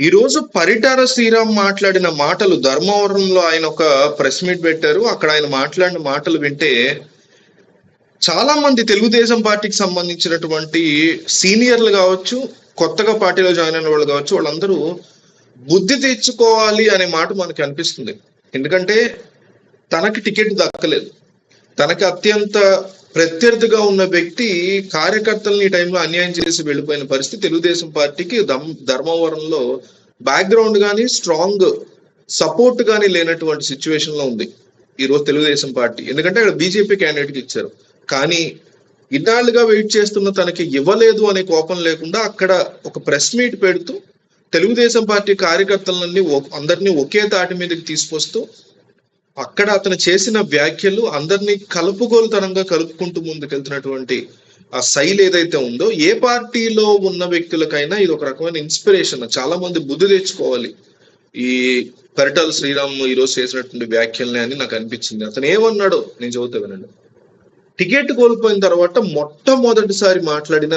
ఈరోజు పరిటార శ్రీరామ్ మాట్లాడిన మాటలు ధర్మవరంలో ఆయన ఒక ప్రెస్ మీట్ పెట్టారు. అక్కడ ఆయన మాట్లాడిన మాటలు వింటే చాలా మంది తెలుగుదేశం పార్టీకి సంబంధించినటువంటి సీనియర్లు కావచ్చు కొత్తగా పార్టీలో జాయిన్ అయిన వాళ్ళు కావచ్చు వాళ్ళందరూ బుద్ధి తెచ్చుకోవాలి అనే మాట మనకి అనిపిస్తుంది. ఎందుకంటే తనకి టికెట్ దక్కలేదు. తనకి అత్యంత ప్రత్యర్థిగా ఉన్న వ్యక్తి కార్యకర్తల్ని ఈ టైంలో అన్యాయం చేసి వెళ్ళిపోయిన పరిస్థితి తెలుగుదేశం పార్టీకి దమ్ ధర్మవరంలో బ్యాక్గ్రౌండ్ కానీ స్ట్రాంగ్ సపోర్ట్ కానీ లేనటువంటి సిచ్యువేషన్లో ఉంది. ఈరోజు తెలుగుదేశం పార్టీ. ఎందుకంటే అక్కడ బీజేపీ క్యాండిడేట్కి ఇచ్చారు. కానీ ఇన్నాళ్ళుగా వెయిట్ చేస్తున్న తనకి ఇవ్వలేదు అనే కోపం లేకుండా అక్కడ ఒక ప్రెస్ మీట్ పెడుతూ తెలుగుదేశం పార్టీ కార్యకర్తలన్నీ అందరినీ ఒకే తాటి మీదకి తీసుకొస్తూ అక్కడ అతను చేసిన వ్యాఖ్యలు అందరినీ కలుపుగోలుతనంగా కలుపుకుంటూ ముందుకెళ్తున్నటువంటి ఆ శైలి ఏదైతే ఉందో ఏ పార్టీలో ఉన్న వ్యక్తులకైనా ఇది ఒక రకమైన ఇన్స్పిరేషన్ చాలా మంది బుద్ధి తెచ్చుకోవాలి. ఈ పెరటల్ శ్రీరామ్ ఈరోజు చేసినటువంటి వ్యాఖ్యల్ని అని నాకు అనిపించింది. అతను ఏమన్నాడో నేను చదువుతా వినండి. టికెట్ కోల్పోయిన తర్వాత మొట్టమొదటిసారి మాట్లాడిన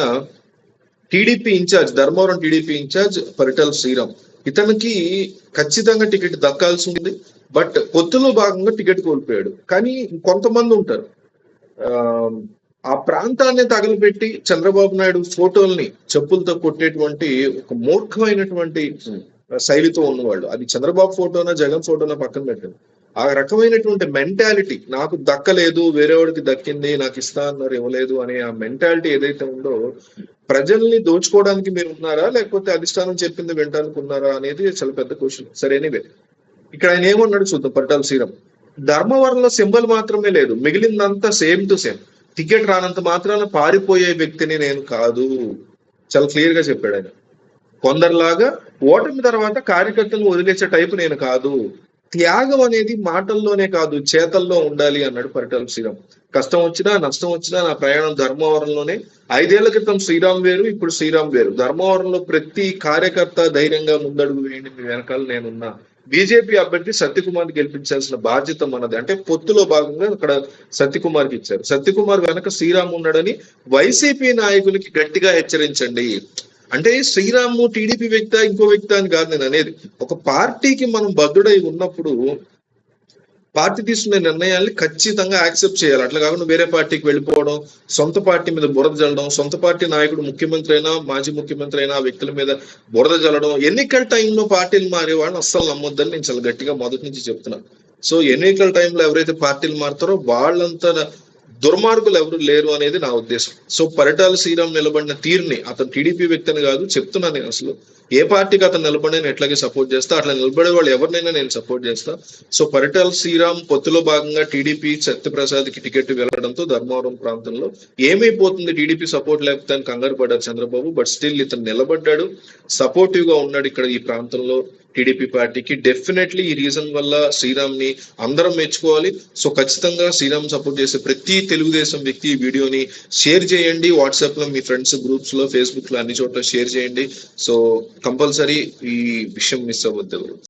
TDP incharge Dharmavaram TDP incharge Paritala Sriram. ఇతనికి ఖచ్చితంగా టికెట్ దక్కాల్సి ఉంది బట్ పొత్తులో భాగంగా టికెట్ కోల్పోయాడు. కానీ కొంతమంది ఉంటారు. ఆ, ఆ ప్రాంతాన్ని తగలబెట్టి చంద్రబాబు నాయుడు ఫోటోల్ని చెప్పులతో కొట్టేటువంటి ఒక మూర్ఖమైనటువంటి శైలితో ఉన్నవాళ్ళు. అది చంద్రబాబు ఫోటోనా జగన్ ఫోటోనా పక్కన పెట్టారు. ఆ రకమైనటువంటి మెంటాలిటీ నాకు దక్కలేదు వేరేవాడికి దక్కింది నాకు ఇస్తా అన్నారు ఇవ్వలేదు అనే ఆ మెంటాలిటీ ఏదైతే ఉందో ప్రజల్ని దోచుకోవడానికి మీరు ఉన్నారా? లేకపోతే అధిష్టానం చెప్పింది వినడానికి ఉన్నారా అనేది చాలా పెద్ద క్వశ్చన్ సరే ఎనీవే ఇక్కడ ఆయన ఏమన్నాడు చూద్దాం పట్టాల శ్రీరామ్. ధర్మవరంలో సింబల్ మాత్రమే లేదు. మిగిలిందంతా సేమ్ టు సేమ్ టికెట్ రానంత మాత్రాన పారిపోయే వ్యక్తిని నేను కాదు. చాలా క్లియర్గా చెప్పాడు ఆయన. కొందరిలాగా ఓటమి తర్వాత కార్యకర్తలను వదిలేసే టైపు నేను కాదు. త్యాగం అనేది మాటల్లోనే కాదు చేతల్లో ఉండాలి అన్నాడు పరిటాల శ్రీరామ్ కష్టం వచ్చినా నష్టం వచ్చినా నా ప్రయాణం ధర్మవరంలోనే. ఐదేళ్ళ క్రితం శ్రీరామ్ వేరు ఇప్పుడు శ్రీరామ్ వేరు. ధర్మవరంలో ప్రతి కార్యకర్త ధైర్యంగా ముందడుగు వేయండి మీ వెనకాల నేనున్నా. బీజేపీ అభ్యర్థి సత్యకుమార్ గెలిపించాల్సిన బాధ్యత మనది. అంటే పొత్తులో భాగంగా అక్కడ సత్యకుమార్కి ఇచ్చారు. సత్యకుమార్ వెనక శ్రీరామ్ ఉన్నాడని వైసీపీ నాయకులకి గట్టిగా హెచ్చరించండి. అంటే శ్రీరాము టీడీపీ వ్యక్త ఇంకో వ్యక్తి అని కాదు నేను అనేది. ఒక పార్టీకి మనం బద్దుడై ఉన్నప్పుడు పార్టీ తీసుకునే నిర్ణయాల్ని ఖచ్చితంగా యాక్సెప్ట్ చేయాలి. అట్లా కాకుండా వేరే పార్టీకి వెళ్ళిపోవడం సొంత పార్టీ మీద బురద జల్లడం సొంత పార్టీ నాయకుడు ముఖ్యమంత్రి అయినా మాజీ ముఖ్యమంత్రి అయినా వ్యక్తుల మీద బురద జల్లడం ఎన్నికల టైంలో పార్టీలు మారే వాళ్ళని అస్సలు నమ్మొద్దని నేను చాలా గట్టిగా మొదటి నుంచి చెప్తున్నాను. సో ఎన్నికల టైంలో ఎవరైతే పార్టీలు మారుతారో వాళ్ళంతా దుర్మార్గులు ఎవరు లేరు అనేది నా ఉద్దేశం. సో పరిటాల శ్రీరామ్ నిలబడిన తీరుని అతను టీడీపీ వ్యక్తిని కాదు చెప్తున్నా నేను అసలు. ఏ పార్టీకి అతను నిలబడి నేను ఎట్లాగే సపోర్ట్ చేస్తా? అట్లా నిలబడే వాళ్ళు ఎవరినైనా నేను సపోర్ట్ చేస్తా. సో పరిటాల శ్రీరామ్ పొత్తులో భాగంగా టీడీపీ సత్యప్రసాద్కి టికెట్ వెళ్ళడంతో ధర్మవరం ప్రాంతంలో ఏమైపోతుంది? టీడీపీ సపోర్ట్ లేకపోతే కంగారు పడ్డారు చంద్రబాబు బట్ స్టిల్ ఇతను నిలబడ్డాడు. సపోర్టివ్గా ఉన్నాడు ఇక్కడ ఈ ప్రాంతంలో టీడీపీ పార్టీకి. డెఫినెట్లీ ఈ రీజన్ వల్ల శ్రీరామ్ని అందరం మెచ్చుకోవాలి. సో ఖచ్చితంగా శ్రీరామ్ సపోర్ట్ చేసే ప్రతి తెలుగుదేశం వ్యక్తి ఈ వీడియోని షేర్ చేయండి. వాట్సాప్లో మీ ఫ్రెండ్స్ గ్రూప్స్లో ఫేస్బుక్లో అన్ని చోట్ల షేర్ చేయండి. సో కంపల్సరీ ఈ విషయం మిస్ అవ్వద్దు.